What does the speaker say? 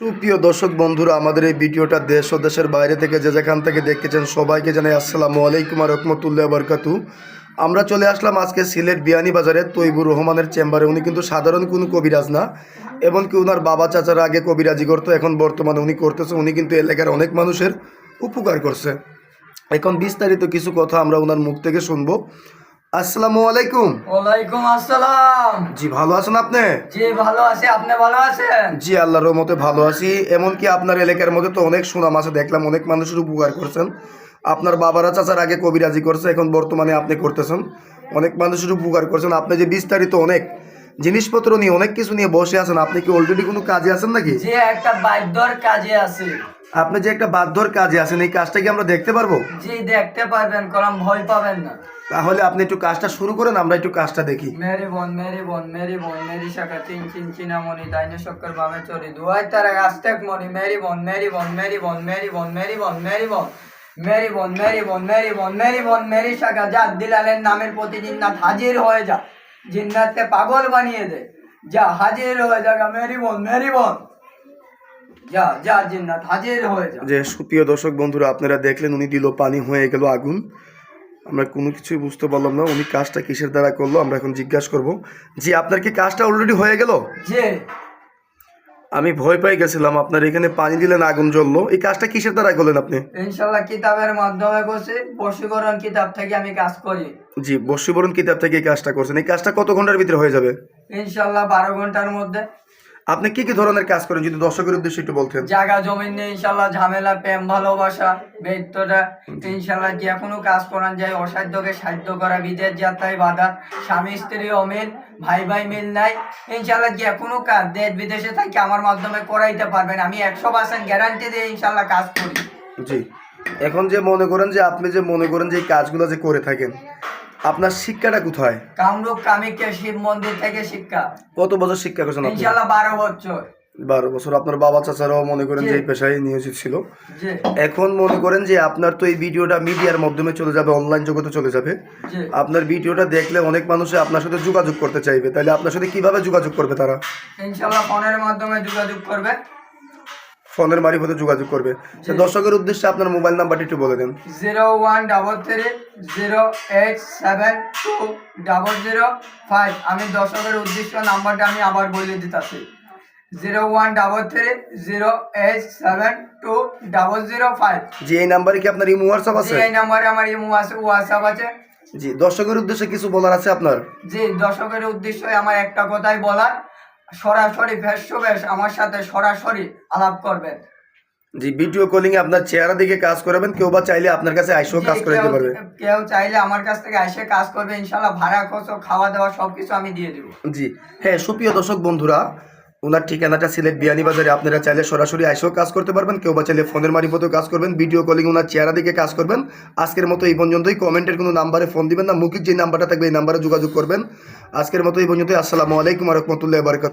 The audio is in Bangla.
সুপ্রিয় দর্শক বন্ধুরা, আমাদের এই ভিডিওটা দেশ ও দেশের বাইরে থেকে যে যেখান থেকে দেখতেছেন সবাইকে জানাই আসসালামু আলাইকুম আর রহমতুল্লাহ বরকাতু। আমরা চলে আসলাম আজকে সিলেট বিয়ানী বাজারে তৈবুর রহমানের চেম্বারে। উনি কিন্তু সাধারণ কোনো কবিরাজ না, এমনকি ওনার বাবা চাচারা আগে কবিরাজি করতো, এখন বর্তমানে উনি করতেছে। উনি কিন্তু এলাকার অনেক মানুষের উপকার করছে। এখন বিস্তারিত কিছু কথা আমরা ওনার মুখ থেকে শুনব। আসসালামু আলাইকুম। ওয়ালাইকুম আসসালাম। জি ভালো আছেন আপনি? জি ভালো আছি। আপনি ভালো আছেন? জি আল্লাহর রহমতে ভালো আছি। এমনকি আপনার এলাকার মধ্যে তো অনেক সুনাম আছে। দেখলাম অনেক মানুষের উপকার করছেন। আপনার বাবারা চাচার আগে কবিরাজি করছে এখন বর্তমানে আপনি করতেছেন। অনেক মানুষের উপকার করছেন। আপনি যে বিস্তারিত অনেক জিনিসপত্র নিয়ে অনেক কিছু নিয়ে বসে আছেন আপনি কি অলরেডি কোনো কাজে আছেন নাকি? একটা বাদ্যর কাজে আছে। আপনি যে একটা বাধ্যর কাজে আছেন এই কাজটা কি আমরা দেখতে পারব জি দেখতে পারবেন কলম ভয় পাবেন না তাহলে আপনি একটু কাজটা শুরু করেন আমরা একটু কাজটা দেখি মেরি বোন মেরি বোন মেরি বোন মেরি শাখা তিন চিন চিনামণি দাইনে শক্কর বামে চরি দুয়াই তারা আস্তেক মনি মেরি বোন মেরি বোন মেরি বোন মেরি বোন মেরি বোন মেরি বোন মেরি বোন মেরি বোন মেরি বোন মেরি বোন মেরি শাখা যা দিলালের নামের প্রতি জিন্নাত হাজির হয়ে যা জিন্নাতকে পাগল বানিয়ে দে যা হাজির হয়ে যা মেরি বোন মেরি বোন যা সুপ্রিয় দর্শক বন্ধুরা আপনারা দেখলেন উনি দিল পানি হয়ে গেল আগুন। আমরা কোনো কিছুই বুঝতে পারলাম না উনি কাজটা কিসের দ্বারা করল আমরা এখন জিজ্ঞাসা করব। জি আপনার কি কাজটা অলরেডি হয়ে গেল? আমি ভয় পেয়ে গেছিলাম আপনার এখানে পানি দিলেন আগুন জ্বললো। এই কাজটা কিসের দ্বারা করলেন আপনি? ইনশাল্লাহ কিতাবের মাধ্যমে করছি বশীকরণ কিতাব থেকে আমি কাজ করি। জি বর্ষীবরণ কিতাব থেকে এই কাজটা করছেন। এই কাজটা কত ঘণ্টার ভিতরে হয়ে যাবে? ইনশাল্লাহ বারো ঘণ্টার মধ্যে। আপনি কি কি ধরনের কাজ করেন? যদি দর্শকের উদ্দেশ্যে একটু বলতেন। জায়গা জমিন নিয়ে ইনশাল্লাহ ঝামেলা প্রেম ভালোবাসা বেত্যটা ইনশাল্লাহ যে কোনো কাজ করান যায়? অসাধ্যকে সাধ্য করা বিদেশ যাত্রায় বাধা স্বামী স্ত্রী অমিল ভাই ভাই মিল নাই। ইনশাল্লাহ যে কোনো কাজ? দেশ বিদেশে থাকি আমার মাধ্যমে করাইতে পারবেন। আমি একশো পার্সেন্ট গ্যারান্টি দিয়ে ইনশাল্লাহ কাজ করি। জি। এখন যে মনে করেন যে আপনি যে মনে করেন যে এই কাজগুলো যে করে থাকেন আপনার শিক্ষাটা কোথায়? কামরূপ কামিকে শিব মন্দির থেকে শিক্ষা। কত বছর শিক্ষা করছেন আপনি? ইনশাল্লাহ বারো বছর। বারো বছর। আপনার বাবা চাচারাও মনে করেন যে এই পেশায় নিয়োজিত ছিল। এখন মনে করেন যে আপনার তো এই ভিডিওটা মিডিয়ার মাধ্যমে চলে যাবে অনলাইন জগতে চলে যাবে। আপনার ভিডিওটা দেখলে অনেক মানুষে আপনার সাথে যোগাযোগ করতে চাইবে। তাহলে আপনার সাথে কীভাবে যোগাযোগ করবে তারা? ইনশাল্লাহ ফোনের মাধ্যমে যোগাযোগ করবে। ফোনের মারিফতে যোগাযোগ করবে। সে দর্শকের উদ্দেশ্যে আপনার মোবাইল নাম্বারটি একটু বলে দেন। Zero one double three zero eight seven two double zero five. আমি দর্শকের উদ্দেশ্য নাম্বারটা আমি আবার বলে দিতেছি। Zero one double three zero eight seven two double zero five. যে এই নাম্বারে কি আপনার ইমো হোয়াটসঅ্যাপ আছে? এই নাম্বারে আমার ইমো আছে হোয়াটসঅ্যাপ আছে। জি দর্শকের উদ্দেশ্যে কিছু বলার আছে আপনার? জি দর্শকের উদ্দেশ্য আমার একটা কথাই বলার। সরাসরি টু ফেস আমার সাথে সরাসরি আলাপ করবেন। জি ভিডিও কলিং এ আপনার চেহারা দিকে কাজ করাবেন কেউ বা চাইলে আপনার কাছে আইসেও কাজ করে দিতে পারবে। কেউ চাইলে আমার কাছ থেকে এসে কাজ করবে ইনশাল্লাহ ভাড়া খরচ খাওয়া দাওয়া সবকিছু আমি দিয়ে দেব। জি হ্যাঁ সুপ্রিয় দর্শক বন্ধুরা ওনার ঠিকানাটা সিলেট বিয়ানি বাজারে আপনারা চাইলে সরাসরি আইসেও কাজ করতে পারবেন কেউ বা চাইলে ফোনের মারিফতেও কাজ করবেন ভিডিও কলিং ওনার চেহারা দিকে কাজ করবেন। আজকের মতো এই পর্যন্তই কমেন্টের কোনো নাম্বারে ফোন দিবেন না মুখির যে নাম্বারটা থাকবে এই নাম্বারে যোগাযোগ করবেন। আজকের মতো এই পর্যন্তই আসসালামু আলাইকুম রহমতুল্লাহ বারকাত